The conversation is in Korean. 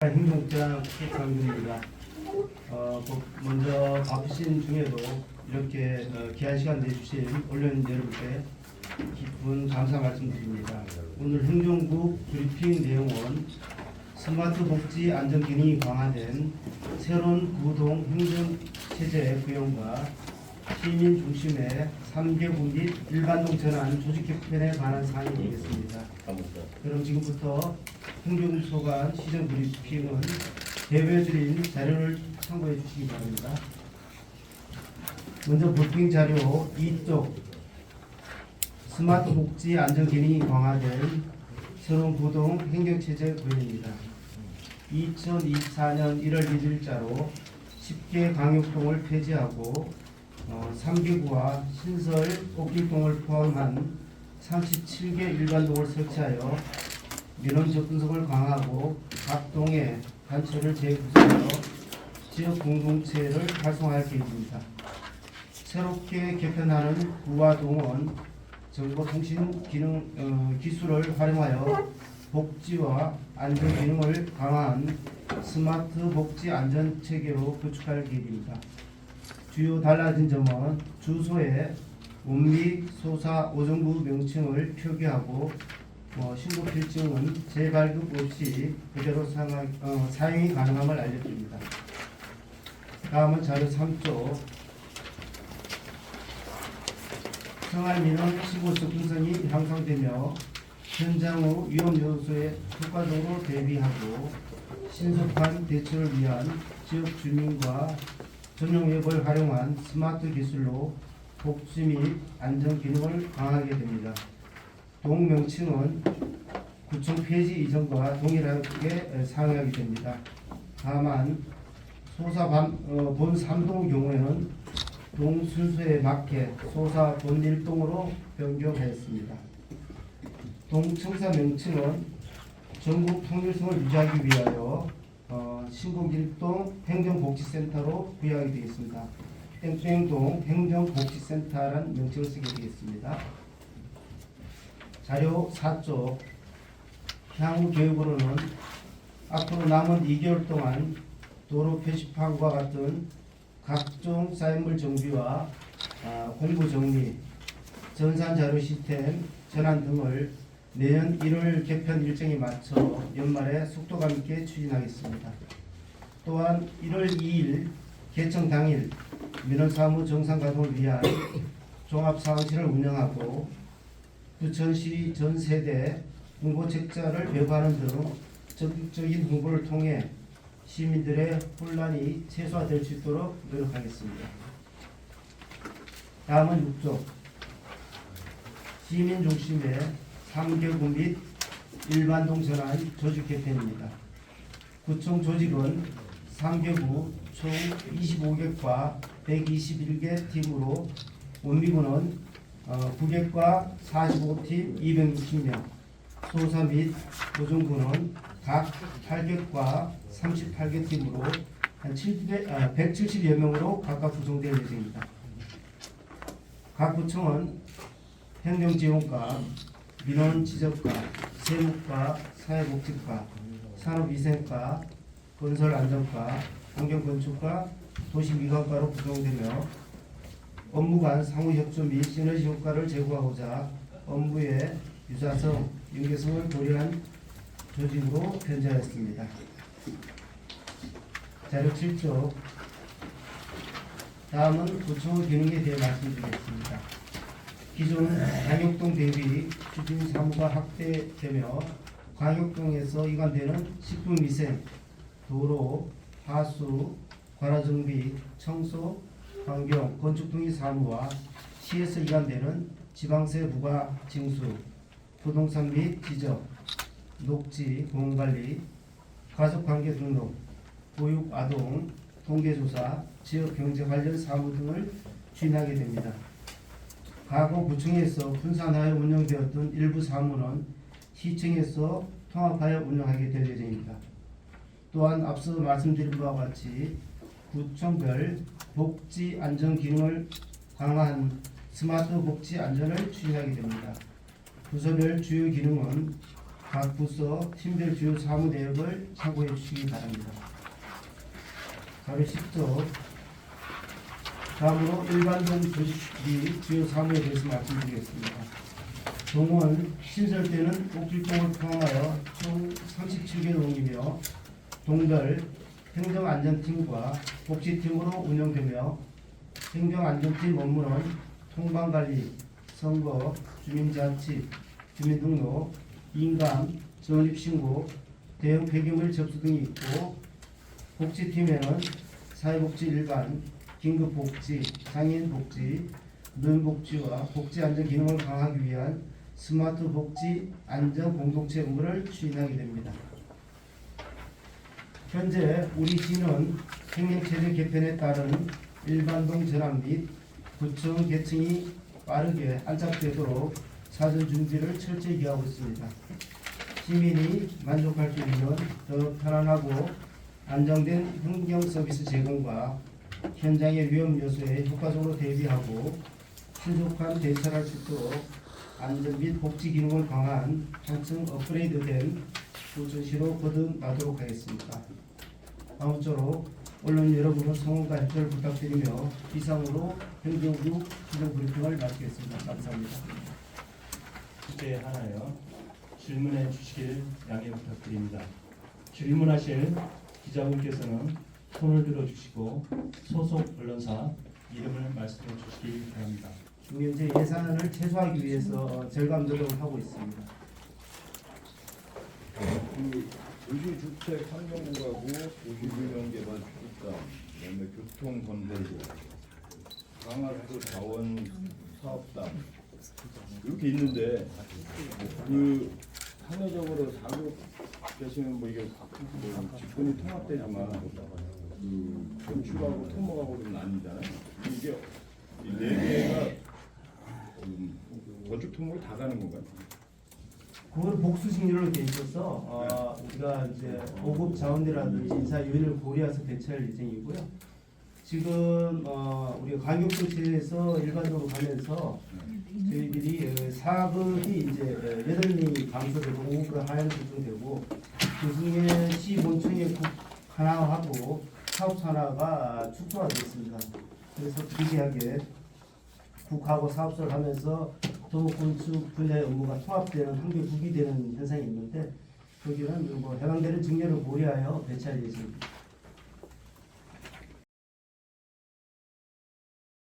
행정장 국장입니다. 어, 뭐, 먼저 바쁘신 중에도 이렇게 어, 귀한 시간 내주신 언론 여러분께 깊은 감사 말씀드립니다. 오늘 행정국 브리핑 내용은 스마트 복지 안전 기능이 강화된 새로운 구동 행정 체제 구현과 시민 중심의 3개국 및 일반동 전환 조직 개편에 관한 사항이 되겠습니다. 그럼 지금부터 행정소관 시정 브리핑은 대표드린 자료를 참고해 주시기 바랍니다. 먼저 브리핑 자료 2쪽 스마트 복지 안전 기능이 강화된 새로운 구동 행정체제 구현입니다. 2024년 1월 1일자로 10개 강역동을 폐지하고 어, 3개구와 신설 옥길동을 포함한 37개 일반동을 설치하여 민원 접근성을 강화하고 각 동에 단체를 재구성하여 지역 공동체를 활성화할 계획입니다. 새롭게 개편하는 구와 동은 정보통신 기능 어, 기술을 활용하여 복지와 안전 기능을 강화한 스마트 복지 안전 체계로 구축할 계획입니다. 주요 달라진 점은 주소에 원미 소사 오정부 명칭을 표기하고 어, 신고 필증은 재발급 없이 그대로 사용, 어, 사용이 가능함을 알려드립니다. 다음은 자료 3조 생활민원 신고 접근성이 향상되며 현장 후 위험 요소에 효과적으로 대비하고 신속한 대처를 위한 지역 주민과 전용 앱을 활용한 스마트 기술로 복지 및 안전 기능을 강화하게 됩니다. 동 명칭은 구청 폐지 이전과 동일하게 사용하게 됩니다. 다만 소사 반, 어, 본 3동 경우에는 동 순수에 맞게 소사 본 1동으로 변경하였습니다. 동청사 명칭은 전국 통일성을 유지하기 위하여 어, 신곡일동 행정복지센터로 부여하게 되겠습니다. 땡땡동 행정복지센터라는 명칭을 쓰게 되겠습니다. 자료 4쪽 향후 계획으로는 앞으로 남은 2개월 동안 도로 표시판과 같은 각종 사인물 정비와 아, 공부 정리, 전산 자료 시스템 전환 등을 내년 1월 개편 일정에 맞춰 연말에 속도감 있게 추진하겠습니다. 또한 1월 2일 개청 당일 민원사무 정상 가동을 위한 종합상황실을 운영하고 부천시 전 세대 홍보 책자를 배부하는 등 적극적인 홍보를 통해 시민들의 혼란이 최소화될 수 있도록 노력하겠습니다. 다음은 6조 시민 중심의 3개국 및 일반동 전환 조직 개편입니다. 구청 조직은 3개국 총 25개과 121개 팀으로 원미군은 어, 9개과 45팀 260명, 소사 및 보존군은 각 8개과 38개 팀으로 한 700, 아, 170여 명으로 각각 구성될 예정입니다. 각 구청은 행정지원과, 민원지적과, 세무과, 사회복지과, 산업위생과, 건설 안전과, 환경 건축과, 도시 미관과로 구성되며 업무 간 상호 협조 및 시너지 효과를 제고하고자 업무의 유사성, 연계성을 고려한 조직으로 변제하였습니다. 자료 7조 다음은 구청 기능에 대해 말씀드리겠습니다. 기존 광역동 대비 추진 사무가 확대되며 광역동에서 이관되는 식품 위생, 도로, 하수, 관화정비, 청소, 환경, 건축 등의 사무와 시에서 이관되는 지방세 부과 징수, 부동산 및 지적, 녹지, 공원관리, 가족관계 등록, 보육, 아동, 통계조사, 지역경제 관련 사무 등을 추진하게 됩니다. 과거 구청에서 분산하여 운영되었던 일부 사무는 시청에서 통합하여 운영하게 될 예정입니다. 또한 앞서 말씀드린 바와 같이 구청별 복지 안전 기능을 강화한 스마트 복지 안전을 추진하게 됩니다. 부서별 주요 기능은 각 부서 팀별 주요 사무 내역을 참고해 주시기 바랍니다. 자료 10조 다음으로 일반동 조직 및 주요 사무에 대해서 말씀드리겠습니다. 동원 신설 때는 옥길동을 포함하여 총 37개 동이며 동별 행정안전팀과 복지팀으로 운영되며 행정안전팀 업무는 통방관리, 선거, 주민자치, 주민등록, 인감, 전입신고, 대형 폐기물 접수 등이 있고 복지팀에는 사회복지 일반, 긴급복지, 장애인복지, 노인복지와 복지안전 기능을 강화하기 위한 스마트 복지 안전 공동체 업무를 추진하게 됩니다. 현재 우리 시는 행정체제 개편에 따른 일반동 전환 및 구청 개층이 빠르게 안착되도록 사전 준비를 철저히 기하고 있습니다. 시민이 만족할 수 있는 더 편안하고 안정된 행정 서비스 제공과 현장의 위험 요소에 효과적으로 대비하고 신속한 대처할 수 있도록 안전 및 복지 기능을 강화한 한층 업그레이드된 구천시로 거듭나도록 하겠습니다. 아무쪼록 언론 여러분의 성원과 협조를 부탁드리며 이상으로 행정부 시정 브리핑을 마치겠습니다. 감사합니다. 주제 하나요. 질문해 주시길 양해 부탁드립니다. 질문하실 기자분께서는 손을 들어 주시고 소속 언론사 이름을 말씀해 주시기 바랍니다. 지금 현재 예산을 최소화하기 위해서 어, 절감 노력을 하고 있습니다. 그 도시주택 환경부하고 도시균형개발 수립감, 그다음에 교통건설부, 강화도 자원 사업단 이렇게 있는데 그 상대적으로 사고 계시는 뭐 이게 뭐 직군이 통합되지만 그 건축하고 토목하고 좀 나뉘잖아요. 이게 이 네 개가 음, 건축 토목이 다 가는 건가요? 그걸 복수 심리로 돼 있어서 어, 우리가 이제 보급 자원이라든지 인사 요인을 고려해서 대처할 예정이고요. 지금 어, 우리가 광역도시에서 일반적으로 가면서 저희들이 어, 사업이 이제 어, 여덟 명이 감소되고 5% 하향 조정되고 그 중에 시 본청의 국 하나하고 사업 하나가 축소화됐습니다. 그래서 비대하게 국하고 사업소를 하면서 도목건축 분야의 업무가 통합되는 한개 국이 되는 현상이 있는데 거기는 뭐 해당되는 증여를 고려하여 배치할 예정입니다.